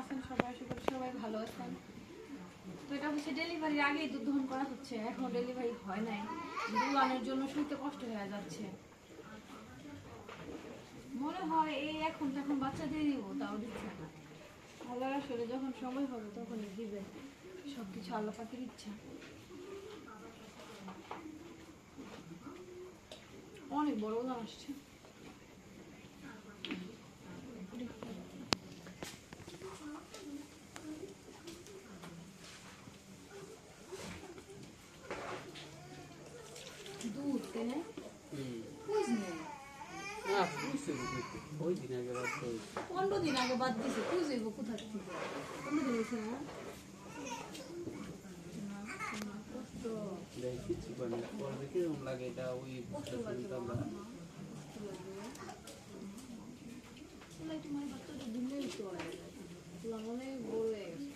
আছেন সবাই? আশা করি সবাই ভালো আছেন। তো এটা হচ্ছে ডেলিভারির আগেই দুধ দহন করা হচ্ছে। এখনও ডেলিভারি হয় নাই। দুলানোর জন্য শুনতে কষ্ট হয়ে যাচ্ছে। মনে হয় এই এখন তখন বাচ্চা দিয়ে দিব, তাও দিচ্ছে না। আল্লাহ আসলে যখন সময় হবে, তখনই দিবে। সব কিছু আল্লাহ পাখির ইচ্ছা। অনেক বড় ওজন আসছে দুধ কেনে বুঝ নেই না বুঝতে বুঝতে ওই দিন আগে বাদ পনেরো দিন আগে বাদ দিছে তুই যাইব কোথা থেকে। পনেরো দিন হয়েছে না? না, কিছু না পরে কীরকম লাগে এটা ওই আমরা। তোমার বাচ্চাটা দিলেই তো অনেক বড় হয়ে গেছে।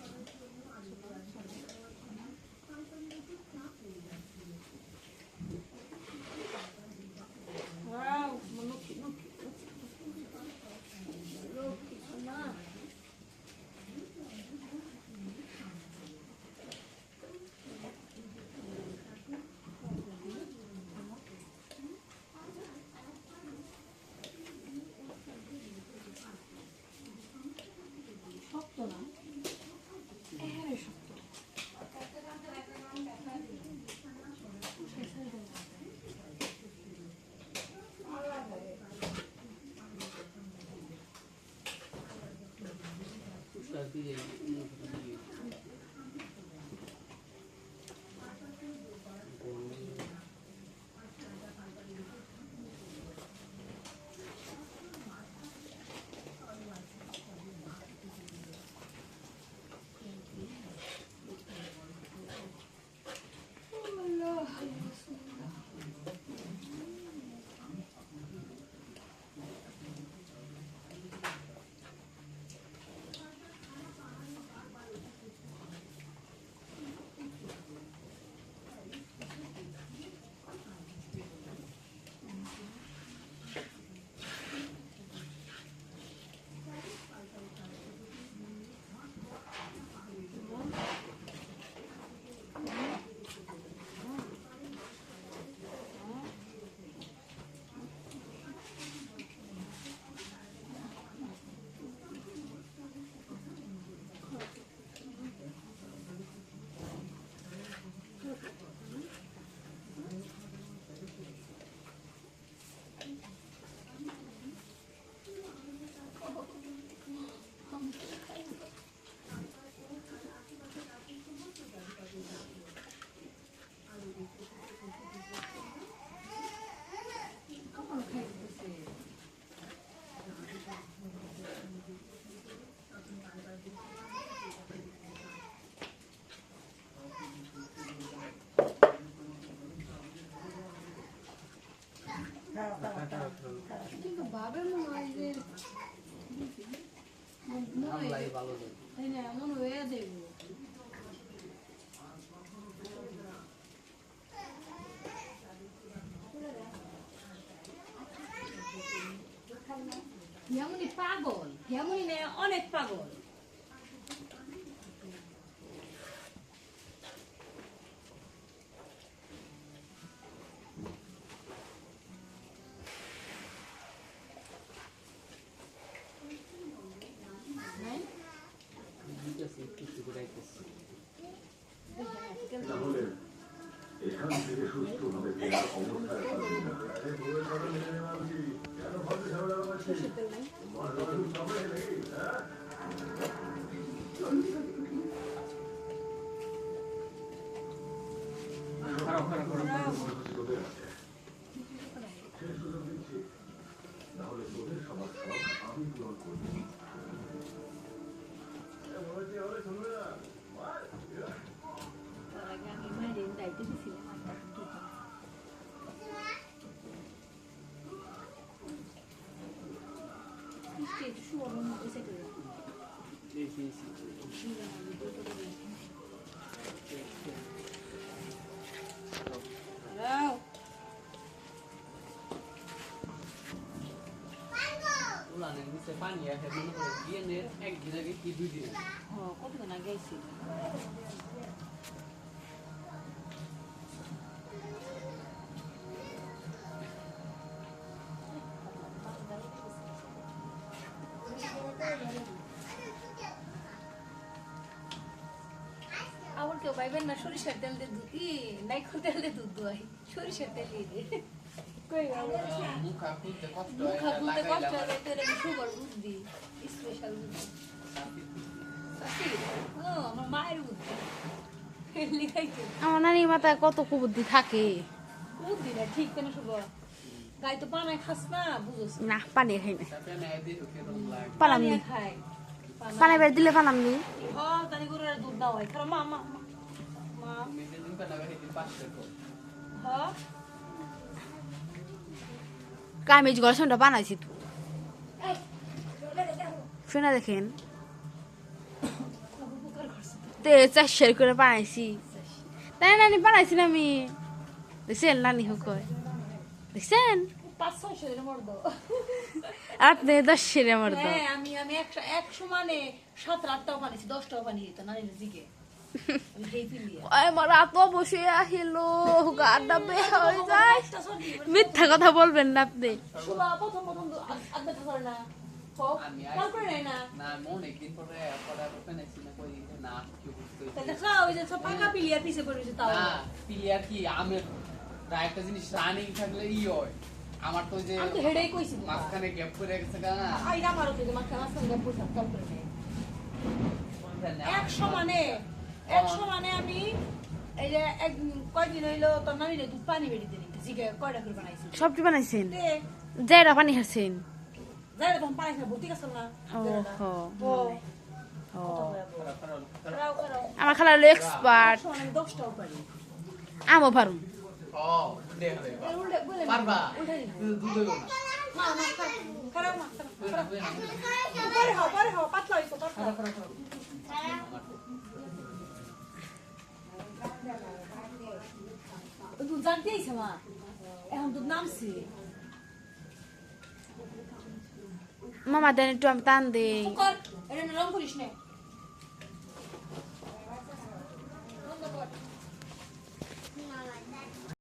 মনে হয়ে দেখব হেমনি পাগল হেমনি নে অনেক পাগল হ্যাঁ? দিতেছি একটু একটু করে আইতেছি তাহলে এখান থেকে সুস্থভাবে ফেরার অবস্থায় মেনে। কেন ভাবতে ঝামেলা বানাচ্ছিস? করে রাখো। দাঁড়াও। উলানের নিচে পানি আসে মনে করে বিয়েনের একদিন আগে কি দুই দিন কতদিন আগে আইছি পাইবেন না সরিষার তেল দিয়ে দুধ। ই নাইকো তেল দিয়ে দুধ দোয়াই। সরিষার তেল দিয়ে দে। কই মুখা খুলতে কষ্ট মুখা খুলতে কষ্ট হয় তোর আমি সুগার বুদ্ধি স্পেশাল বুদ্ধি সাথী ও আমার মায়ের বুদ্ধি। আমার নানির মাথায় কত কুবুদ্ধি থাকে। বুদ্ধি না ঠিক কেন শুভ গাই তো পানায় খাস না বুঝোস। না পানি খাই না। তারপরে না দিয়ে পালাম পানিয়া বের দিলে পালাম নি ও তানি গরুর দুধ দাও হয় খারাপ মা মা। কামিজ গড়াশনটা বানাইছি তো? শুনে দেখেন। তে চারশের করে বানাইছি। তাই নানি বানাইছি না আমি দেখছেন নানি হোক। দেখছেন? আপনি দশ সেরে আমার হ্যাঁ আমি আমি একশো একশো মানে সাত আটটাও বানিয়েছি দশটাও বানিয়ে দিত নানি জিগে আমি সেই আমার রাত বসে আহিল গাড্ডা বে হয়ে যায়। মিথ্যা কথা বলবেন না আপনি। আমের না একটা জিনিস রানিং থাকলে ই আমার তো যে আমি তো হেডেই কইছি মাঝখানে গ্যাপ করে গেছে না আমারও তো মাঝখানে গপ্প করে নেয় একশো মানে। একশো মানে আমি এই যে এক কয়দিন হইল তোর নানি দুধ পানি বেরিয়ে দিন জিগে কয়টা করে বানাইছি সবজি বানাইছেন? যাইরা পানি খাচ্ছেন তখন পানি না? আমার খালা হলো এক্সপার্ট আমও পারুম। ও দেখ রে এই উল্টে বলে পারবা? উল্টে দিন দুধ হইব না। মা মা খারাও মা খারাও দুধ হইব না। পরে হও পরে হও পাতলা হইছো পাতলা। দুধ জাগ মা এখন দুধ নামছি মামা দেন একটু আমি টান দেই রং করিস